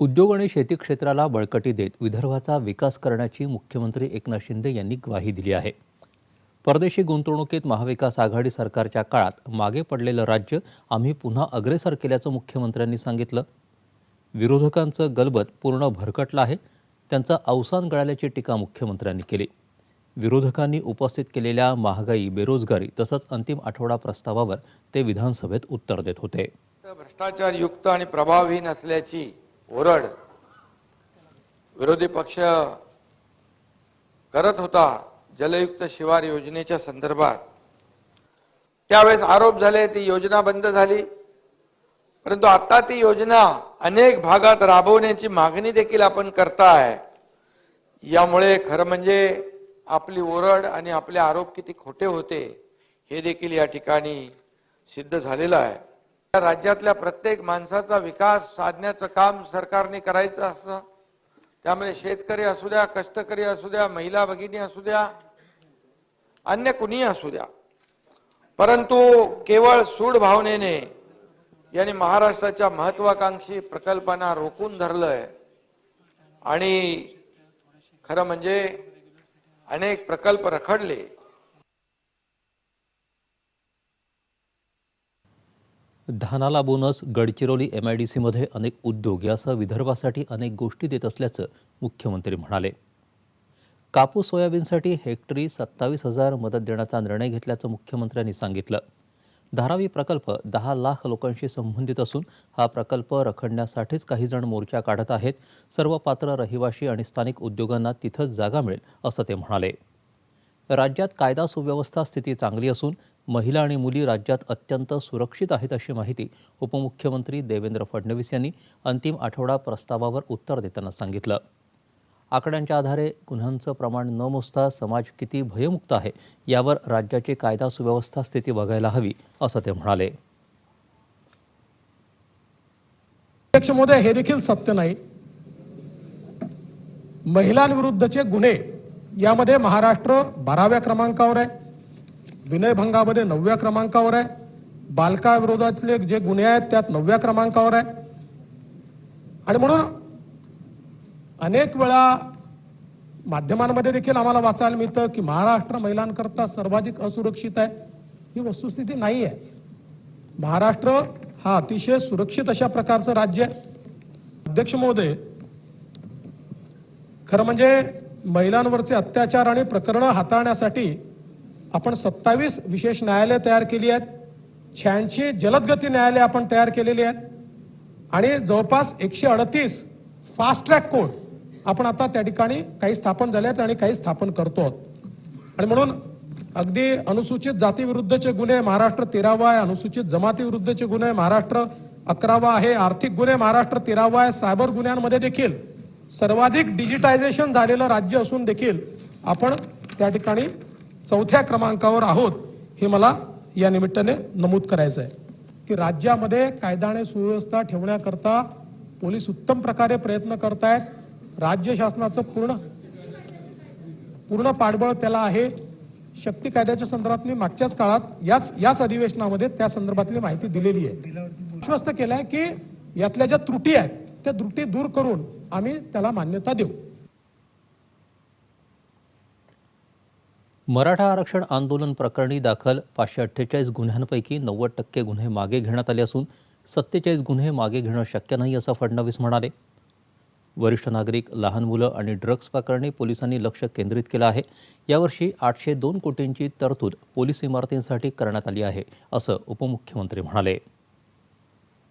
उद्योग आणि शेती क्षेत्राला बळकटी देत विदर्भाचा विकास करण्याची मुख्यमंत्री एकनाथ शिंदे यांनी ग्वाही दिली आहे. परदेशी गुंतवणुकीत महाविकास आघाडी सरकारच्या काळात मागे पडलेलं राज्य आम्ही पुन्हा अग्रेसर केल्याचं मुख्यमंत्र्यांनी सांगितलं. विरोधकांचं गलबत पूर्ण भरकटलं आहे त्यांचं अवसान गळाल्याची टीका मुख्यमंत्र्यांनी केली. विरोधकांनी उपस्थित केलेल्या महागाई बेरोजगारी तसंच अंतिम आठवडा प्रस्तावावर ते विधानसभेत उत्तर देत होते. भ्रष्टाचार युक्त आणि प्रभावहीन असल्याची ओरड. विरोधी पक्ष करत होता जलयुक्त शिवार योजनेच्या संदर्भात. त्यावेळेस आरोप झाले ती योजना बंद झाली. परंतु आता ती योजना अनेक भागात राबवण्याची मागणी देखील आपण करताय. यामुळे खरं म्हणजे आपली ओरड आणि आपले आरोप किती खोटे होते हे देखील या ठिकाणी सिद्ध झालेलं आहे. राज्यातल्या प्रत्येक माणसाचा विकास साधण्याचं काम सरकारने करायचं असतं त्यामुळे शेतकरी असू द्या कष्टकरी असू द्या महिला भगिनी असू द्या अन्य कुणी असू द्या. परंतु केवळ सूड भावनेने यांनी महाराष्ट्राच्या महत्वाकांक्षी प्रकल्पांना रोखून धरलंय. आणि खरं म्हणजे अनेक प्रकल्प रखडले. धानाला bonus Gadchiroli M I D सीमध्ये अनेक उद्योग यासह विदर्भासाठी अनेक गोष्टी देत असल्याचं मुख्यमंत्री म्हणाले. कापूस सोयाबीनसाठी हेक्टरी सत्तावीस हजार मदत देण्याचा निर्णय घेतल्याचं मुख्यमंत्र्यांनी सांगितलं. धारावी प्रकल्प दहा लाख लोकांशी संबंधित असून हा प्रकल्प रखडण्यासाठीच काही जण मोर्चा काढत आहेत. सर्व पात्र रहिवाशी आणि स्थानिक उद्योगांना तिथंच जागा मिळेल असं ते म्हणाले. राज्यात कायदा सुव्यवस्था स्थिती चांगली असून महिला आणि मुली राज्यात अत्यंत सुरक्षित आहेत अशी माहिती उपमुख्यमंत्री देवेंद्र फडणवीस यांनी अंतिम आठवडा प्रस्तावावर उत्तर देताना सांगितलं. आकड्यांच्या आधारे गुन्ह्यांचं प्रमाण न मोजता समाज किती भयमुक्त आहे यावर राज्याची कायदा सुव्यवस्था स्थिती बघायला हवी असं ते म्हणाले. हे देखील सत्य नाही. महिलांविरुद्धचे गुन्हे यामध्ये महाराष्ट्र बाराव्या क्रमांकावर आहे. विनयभंगामध्ये नवव्या क्रमांकावर आहे. बालकाविरोधातले जे गुन्हे आहेत त्यात नवव्या क्रमांकावर आहे. आणि म्हणून अनेक वेळा माध्यमांमध्ये देखील आम्हाला वाचायला मिळतं की महाराष्ट्र महिलांकरता सर्वाधिक असुरक्षित आहे. ही वस्तुस्थिती नाही आहे. महाराष्ट्र हा अतिशय सुरक्षित अशा प्रकारचं राज्य आहे. अध्यक्ष महोदय खरं म्हणजे महिलांवरचे अत्याचार आणि प्रकरणं हाताळण्यासाठी आपण सत्तावीस विशेष न्यायालय तयार केली आहेत. शहाऐंशी जलदगती न्यायालय आपण तयार केलेली आहेत. आणि जवळपास एकशे अडतीस फास्ट ट्रॅक कोर्ट आपण आता त्या ठिकाणी काही स्थापन झाले आहेत आणि काही स्थापन करतो आहोत. आणि म्हणून अगदी अनुसूचित जातीविरुद्धचे गुन्हे महाराष्ट्र तेरावा आहे. अनुसूचित जमातीविरुद्धचे गुन्हे महाराष्ट्र अकरावा आहे. आर्थिक गुन्हे महाराष्ट्र तेरावा आहे. सायबर गुन्ह्यांमध्ये देखील सर्वाधिक डिजिटायझेशन झालेलं राज्य असून देखील आपण त्या ठिकाणी चौथ्या क्रमांकावर आहोत हे मला या निमित्ताने नमूद करायचं आहे की राज्यामध्ये कायदा आणि सुव्यवस्था ठेवण्याकरता पोलीस उत्तम प्रकारे प्रयत्न करतायत. राज्य शासनाचं पूर्ण पूर्ण पाठबळ त्याला आहे. शक्ती कायद्याच्या संदर्भात मी मागच्याच काळात याच याच अधिवेशनामध्ये त्या संदर्भातली माहिती दिलेली आहे. विश्वस्त केलाय की यातल्या ज्या त्रुटी आहेत त्या त्रुटी दूर करून आम्ही त्याला मान्यता देऊ. मराठा आरक्षण आंदोलन प्रकरणी दाखल पाचशे अठ्ठेचाळीस गुन्ह्यांपैकी नव्वद टक्के गुन्हे मागे घेण्यात आले असून सत्तेचाळीस गुन्हे मागे घेणं शक्य नाही असं फडणवीस म्हणाले. वरिष्ठ नागरिक लहान मुलं आणि ड्रग्ज प्रकरणी पोलिसांनी लक्ष केंद्रित केलं आहे. यावर्षी आठशे दोन कोटींची तरतूद पोलीस इमारतींसाठी करण्यात आली आहे असं उपमुख्यमंत्री म्हणाले.